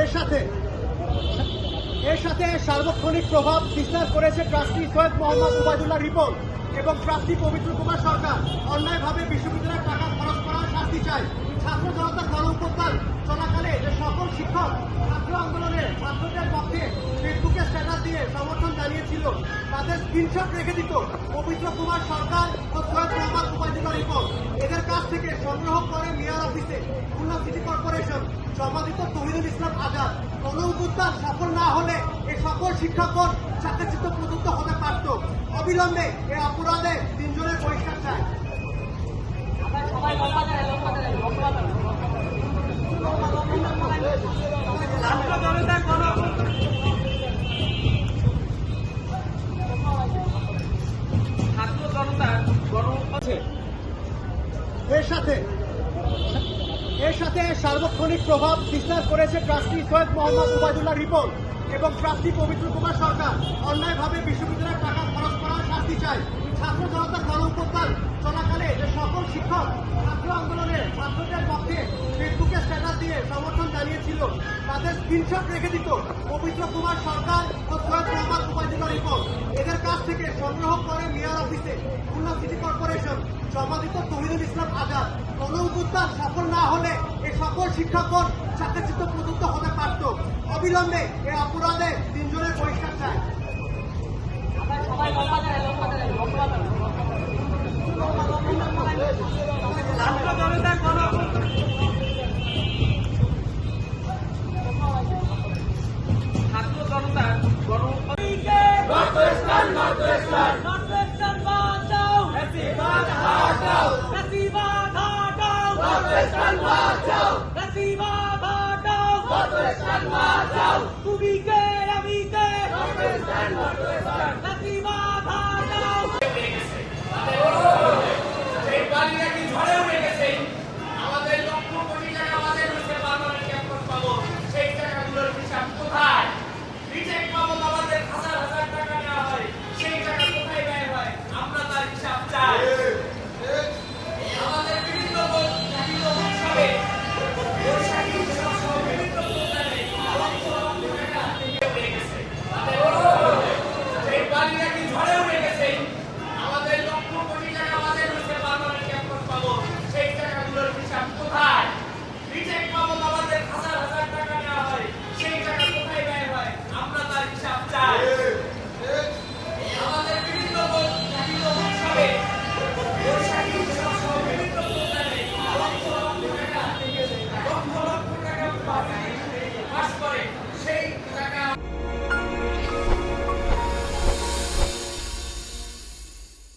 এর সাথে এর সাথে সার্বক্ষণিক প্রভাব বিস্তার করেছে ট্রাস্টি সৈয়দ মোহাম্মদ উবায়দুল্লাহ রিপন এবং ট্রাস্টি পবিত্র কুমার সরকার। অন্যায়ভাবে বিশ্ববিদ্যালয়ের টাকা খরচ করার শাস্তি চায়। ছাত্র জনতার গণ শিক্ষক, ছাত্র আন্দোলনে ছাত্রদের পক্ষে ফেসবুকে স্ট্যাটাস দিয়ে সমর্থন জানিয়েছিল। তাদের স্ক্রিনশট রেখে দিত পবিত্র কুমার সরকার ও সৈয়দ মোহাম্মদ উবায়দুল্লাহ রিপন এদের কাছ থেকে সংগ্রহ করে মেয়র অফিসে খুলনা সিটি কর্পোরেশন জমা দিত তহিদুল ইসলাম আজাদ। গণ উত্থান সফল না হলে এই সকল শিক্ষকগণ চাকরিচ্যুত প্রদত্ত হতে পারত। অবিলম্বে এই অপরাধে তিনজনের বহিষ্কার চায়। ছাত্র জনতা গণ ছাত্র জনতার গণ এর সাথে এর সাথে সার্বক্ষণিক প্রভাব বিস্তার করেছে ট্রাস্টি সৈয়দ মোহাম্মদ উবায়দুল্লাহ রিপন এবং ট্রাস্টি পবিত্র কুমার সরকার। অন্যায়ভাবে বিশ্ববিদ্যালয়ের টাকা খরচ করার শাস্তি চায়। ছাত্র জনতার গণ জানিয়েছিল তাদের স্ক্রিনশট রেখে দিত পবিত্র কুমার সরকার ও সৈয়দ উবায়দুল্লাহ রিপন এদের কাছ থেকে সংগ্রহ করে মেয়র অফিসে খুলনা সিটি কর্পোরেশন জমা দিত তহিদুল ইসলাম আজাদ। গণ উত্থান সফল না হলে এ সকল শিক্ষকগণ চাকরিচ্যুত প্রদত্ত হতে পারত। অবিলম্বে এ অপরাধে তিনজনের বহিষ্কার están matados! ¡Tu Miguel, a Miguel! ¿Dónde están